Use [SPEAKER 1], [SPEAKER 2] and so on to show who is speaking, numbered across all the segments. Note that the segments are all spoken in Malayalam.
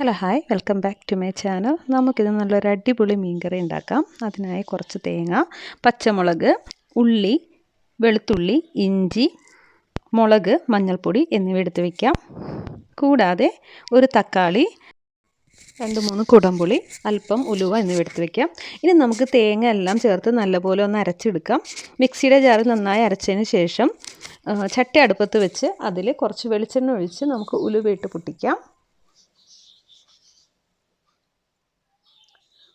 [SPEAKER 1] Hello hi welcome back to my channel നമുക്കിത് നല്ലൊരു അടിപൊളി മീൻകറി ഉണ്ടാക്കാം. അതിനായി കുറച്ച് തേങ്ങ പച്ചമുളക് ഉള്ളി വെളുത്തുള്ളി ഇഞ്ചി മുളക് മഞ്ഞൾപ്പൊടി എന്നിവ എടുത്ത് വയ്ക്കാം കൂടാതെ ഒരു തക്കാളി രണ്ട് മൂന്ന് കുടംപുളി അല്പം ഉലുവ എന്നിവ എടുത്ത് വയ്ക്കാം ഇനി നമുക്ക് തേങ്ങ എല്ലാം ചേർത്ത് നല്ലപോലെ ഒന്ന് അരച്ചെടുക്കാം. മിക്സിയുടെ ജാറിൽ നന്നായി അരച്ചതിന് ശേഷം ചട്ടി അടുപ്പത്ത് വെച്ച് അതിൽ കുറച്ച് വെളിച്ചെണ്ണ ഒഴിച്ച് നമുക്ക് ഉലുവയിട്ട് പൊട്ടിക്കാം.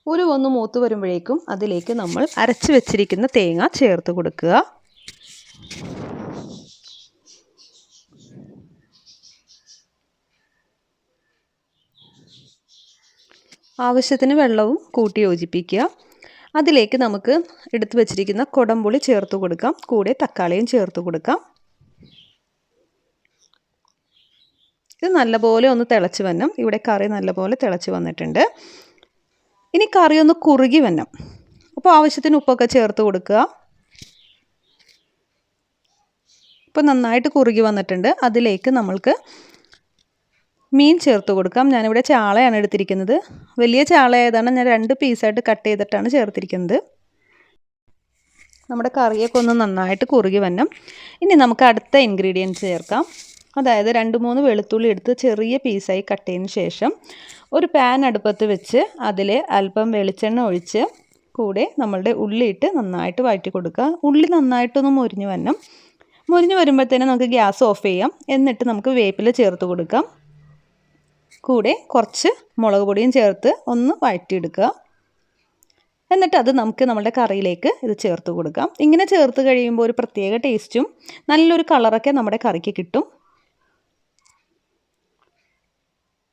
[SPEAKER 1] ഉരുവ് ഒന്ന് മൂത്ത് വരുമ്പോഴേക്കും അതിലേക്ക് നമ്മൾ അരച്ച് വെച്ചിരിക്കുന്ന തേങ്ങ ചേർത്ത് കൊടുക്കുക. ആവശ്യത്തിന് വെള്ളവും കൂട്ടി യോജിപ്പിക്കുക. അതിലേക്ക് നമുക്ക് എടുത്തു വച്ചിരിക്കുന്ന കൊടംപുളി ചേർത്ത് കൊടുക്കാം. കൂടെ തക്കാളിയും ചേർത്ത് കൊടുക്കാം. ഇത് നല്ലപോലെ ഒന്ന് തിളച്ച് വരണം. ഇവിടെ കറി നല്ലപോലെ തിളച്ച് വന്നിട്ടുണ്ട്. ഇനി കറി ഒന്ന് കുറുകി വരണം. അപ്പോൾ ആവശ്യത്തിന് ഉപ്പൊക്കെ ചേർത്ത് കൊടുക്കുക. ഇപ്പോൾ നന്നായിട്ട് കുറുകി വന്നിട്ടുണ്ട്. അതിലേക്ക് നമ്മൾക്ക് മീൻ ചേർത്ത് കൊടുക്കാം. ഞാനിവിടെ ചാളയാണ് എടുത്തിരിക്കുന്നത്. വലിയ ചാളയായതാണ് ഞാൻ രണ്ട് പീസായിട്ട് കട്ട് ചെയ്തിട്ടാണ് ചേർത്തിരിക്കുന്നത്. നമ്മുടെ കറിയൊക്കെ ഒന്ന് നന്നായിട്ട് കുറുകി വരണം. ഇനി നമുക്ക് അടുത്ത ഇൻഗ്രീഡിയൻസ് ചേർക്കാം. അതായത് രണ്ട് മൂന്ന് വെളുത്തുള്ളി എടുത്ത് ചെറിയ പീസായി കട്ട് ചെയ്തതിന് ശേഷം ഒരു പാൻ അടുപ്പത്ത് വെച്ച് അതിൽ അല്പം വെളിച്ചെണ്ണ ഒഴിച്ച് കൂടെ നമ്മളുടെ ഉള്ളിയിട്ട് നന്നായിട്ട് വഴറ്റി കൊടുക്കുക. ഉള്ളി നന്നായിട്ടൊന്ന് മുരിഞ്ഞു വരണം. മുരിഞ്ഞു വരുമ്പോഴത്തേനും നമുക്ക് ഗ്യാസ് ഓഫ് ചെയ്യാം. എന്നിട്ട് നമുക്ക് വേപ്പില ചേർത്ത് കൊടുക്കാം. കൂടെ കുറച്ച് മുളക് പൊടിയും ചേർത്ത് ഒന്ന് വഴറ്റിയെടുക്കുക. എന്നിട്ട് അത് നമുക്ക് നമ്മുടെ കറിയിലേക്ക് ഇത് ചേർത്ത് കൊടുക്കാം. ഇങ്ങനെ ചേർത്ത് കഴിയുമ്പോൾ ഒരു പ്രത്യേക ടേസ്റ്റും നല്ലൊരു കളറൊക്കെ നമ്മുടെ കറിക്ക് കിട്ടും.